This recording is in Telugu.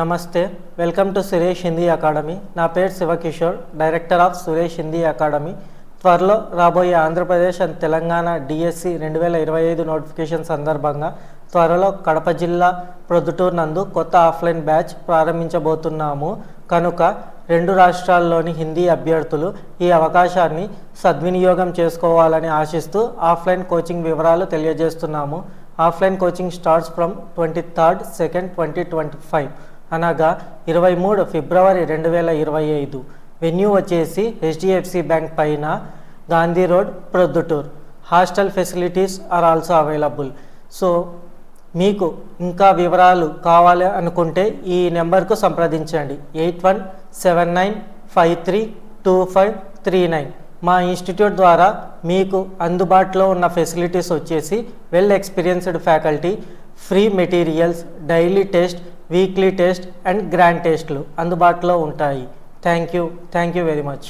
నమస్తే welcome to Suresh Hindi academy. నా పేరు Shivakishore director of Suresh Hindi academy. త్వరలో రాబోయే ఆంధ్రప్రదేశ్ అండ్ తెలంగాణ డిఎస్సి రెండు వేల ఇరవై ఐదు నోటిఫికేషన్ సందర్భంగా త్వరలో కడప జిల్లా ప్రొద్దుటూరు నందు కొత్త ఆఫ్లైన్ బ్యాచ్ ప్రారంభించబోతున్నాము. కనుక రెండు రాష్ట్రాల్లోని హిందీ అభ్యర్థులు ఈ అవకాశాన్ని సద్వినియోగం చేసుకోవాలని ఆశిస్తూ ఆఫ్లైన్ కోచింగ్ వివరాలు తెలియజేస్తున్నాము. Offline coaching starts from twenty third second twenty twenty five. అనగా ఇరవై మూడు ఫిబ్రవరి రెండు వేల ఇరవై ఐదు. వెన్యూ వచ్చేసి హెచ్డిఎఫ్సి బ్యాంక్ పైన Gandhi road Proddatur. Hostel facilities are also available. So మీకు ఇంకా వివరాలు కావాలి అనుకుంటే ఈ నెంబర్కు సంప్రదించండి. Eight one seven nine five three two five three nine. మా ఇన్స్టిట్యూట్ ద్వారా మీకు అందుబాటులో ఉన్న ఫెసిలిటీస్ వచ్చేసి well experienced faculty free materials daily test weekly test and grand టెస్ట్లు అందుబాటులో ఉంటాయి. Thank you. Thank you very much.